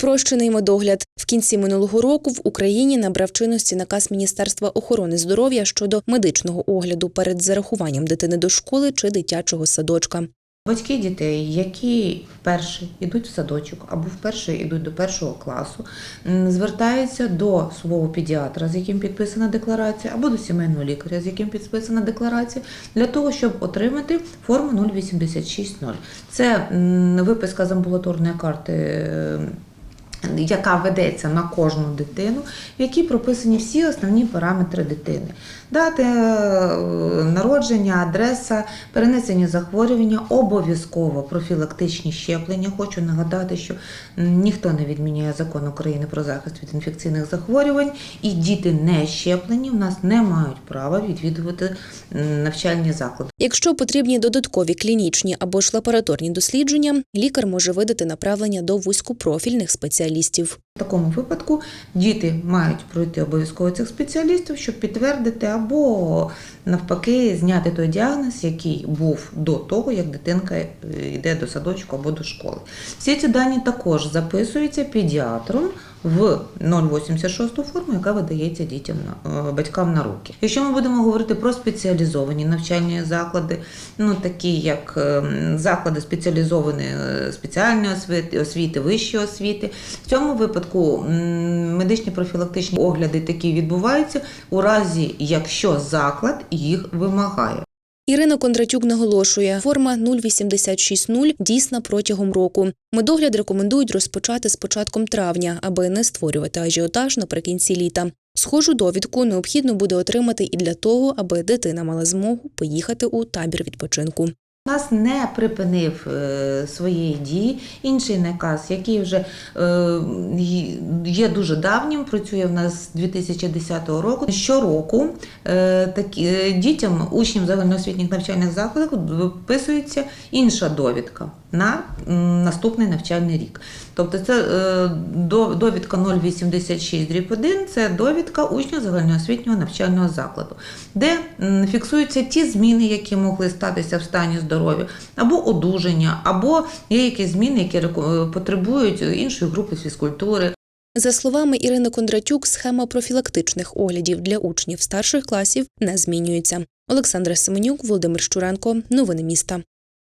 Спрощений медогляд в кінці минулого року в Україні набрав чинності наказ Міністерства охорони здоров'я щодо медичного огляду перед зарахуванням дитини до школи чи дитячого садочка. Батьки дітей, які вперше йдуть в садочок або вперше йдуть до першого класу, звертаються до свого педіатра, з яким підписана декларація, або до сімейного лікаря, з яким підписана декларація, для того, щоб отримати форму 0860. Це виписка з амбулаторної карти. Яка ведеться на кожну дитину, в якій прописані всі основні параметри дитини: дати е, народження, адреса, перенесення захворювання, обов'язково профілактичні щеплення. Хочу нагадати, що ніхто не відміняє закон України про захист від інфекційних захворювань, і діти не щеплені в нас не мають права відвідувати навчальні заклади. Якщо потрібні додаткові клінічні або ж лабораторні дослідження, лікар може видати направлення до вузькопрофільних спеціалістів. В такому випадку діти мають пройти обов'язково цих спеціалістів, щоб підтвердити або навпаки зняти той діагноз, який був до того, як дитинка е, йде до садочку або до школи. Всі ці дані також записуються педіатром в 086 форму, яка видається дітям е, батькам на руки. Якщо ми будемо говорити про спеціалізовані навчальні заклади, ну такі як е, заклади спеціалізованої е, спеціальної освіти, освіти, вищої освіти, в цьому випадку медичні профілактичні огляди такі відбуваються у разі, якщо заклад їх вимагає. Ірина Кондратюк наголошує, форма 0860 дійсна протягом року. Медогляд рекомендують розпочати з початком травня, аби не створювати ажіотаж наприкінці літа. Схожу довідку необхідно буде отримати і для того, аби дитина мала змогу поїхати у табір відпочинку. Нас не припинив е, своєї дії інший наказ, який вже е, є дуже давнім, працює в нас з 2010 року. Щороку е, такі, дітям, учням загальноосвітніх навчальних закладів виписується інша довідка на наступний навчальний рік. Тобто це е, до- довідка 086 1 це довідка учня загальноосвітнього навчального закладу, де фіксуються ті зміни, які могли статися в стані здоров'я, або одужання, або є якісь зміни, які е, потребують іншої групи фізкультури. За словами Ірини Кондратюк, схема профілактичних оглядів для учнів старших класів не змінюється. Олександра Семенюк, Володимир Щуренко. Новини міста.